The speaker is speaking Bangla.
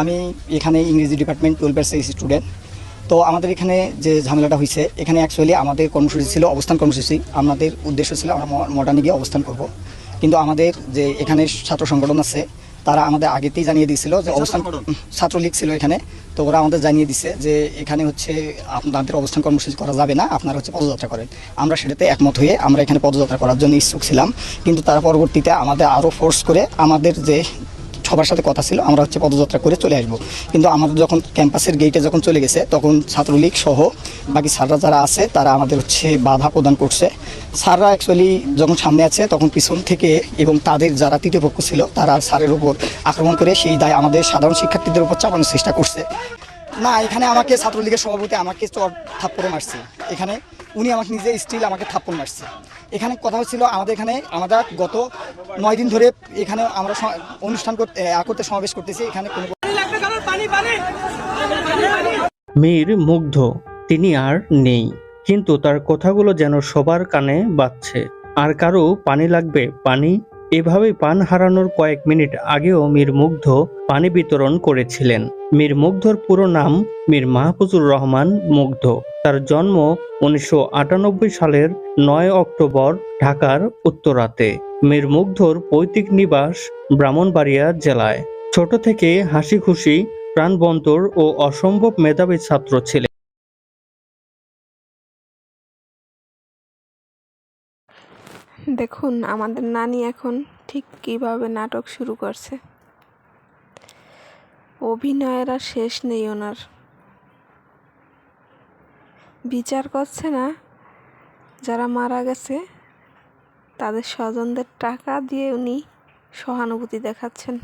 আমি এখানে ইংরেজি ডিপার্টমেন্ট টুয়েলভের স্টুডেন্ট তো আমাদের এখানে যে ঝামেলাটা হয়েছে এখানে অ্যাকচুয়ালি আমাদের কর্মসূচি ছিল অবস্থান কর্মসূচি। আমাদের উদ্দেশ্য ছিল আমরা মডার্নে গিয়ে অবস্থান করব। কিন্তু আমাদের যে এখানে ছাত্র সংগঠন আছে তারা আমাদের আগেতেই জানিয়ে দিয়েছিল যে অবস্থান ছাত্রলীগ ছিল এখানে। তো ওরা আমাদের জানিয়ে দিছে যে এখানে হচ্ছে আপনাদের অবস্থান কর্মসূচি করা যাবে না আপনারা হচ্ছে পদযাত্রা করেন। আমরা সেটাতে একমত হয়ে আমরা এখানে পদযাত্রা করার জন্য ইচ্ছুক ছিলাম। কিন্তু তার পরবর্তীতে আমাদের আরও ফোর্স করে আমাদের যে সবার সাথে কথা ছিল, আমরা হচ্ছে পদযাত্রা করে চলে আসব। কিন্তু আমাদের যখন ক্যাম্পাসের গেটে যখন চলে গেছে, তখন ছাত্রলীগ সহ বাকি স্যাররা যারা আছে, তারা আমাদের হচ্ছে বাধা প্রদান করছে। স্যাররা অ্যাকচুয়ালি যখন সামনে আছে, তখন পিছন থেকে এবং তাদের যারা তৃতীয় পক্ষ ছিল, তারা স্যারের উপর আক্রমণ করে সেই দায় আমাদের সাধারণ শিক্ষার্থীদের উপর চাপানোর চেষ্টা করছে। না, এখানে আমাকে ছাত্রলীগের সভাপতি আমাকে চর থাপ্পড় মারছে। এখানে উনি আমাকে নিজে স্টিল আমাকে থাপ্পড় মারছে। এখানে কথা হচ্ছিল আমাদের এখানে, আমরা গত নয় দিন ধরে এখানে আমরা অনুষ্ঠান করতে করতে সমাবেশ করতেছি। এখানে কোনো মীর মুগ্ধ, তিনি আর নেই। কিন্তু তার কথাগুলো যেন সবার কানে বাজছে। আর কারও পানি লাগবে, পানি এভাবেই পান হারানোর কয়েক মিনিট আগেও মীর মুগ্ধ পানি বিতরণ করেছিলেন। মীর মুগ্ধর পুরো নাম মীর মাহফুজুর রহমান মুগ্ধ। তার জন্ম উনিশশো আটানব্বই সালের নয় অক্টোবর, ঢাকার উত্তরাতে। মীর মুগ্ধর পৈতৃক নিবাস ব্রাহ্মণবাড়িয়া জেলায়। ছোট থেকে হাসি খুশি প্রাণবন্তর ও অসম্ভব মেধাবী ছাত্র ছিলেন। দেখুন, আমাদের নানি এখন ঠিক কীভাবে নাটক শুরু করছে। অভিনয়ের আর শেষ নেই ওনার। বিচার করছে না, যারা মারা গেছে, তাদের স্বজনদের টাকা দিয়ে উনি সহানুভূতি দেখাচ্ছেন।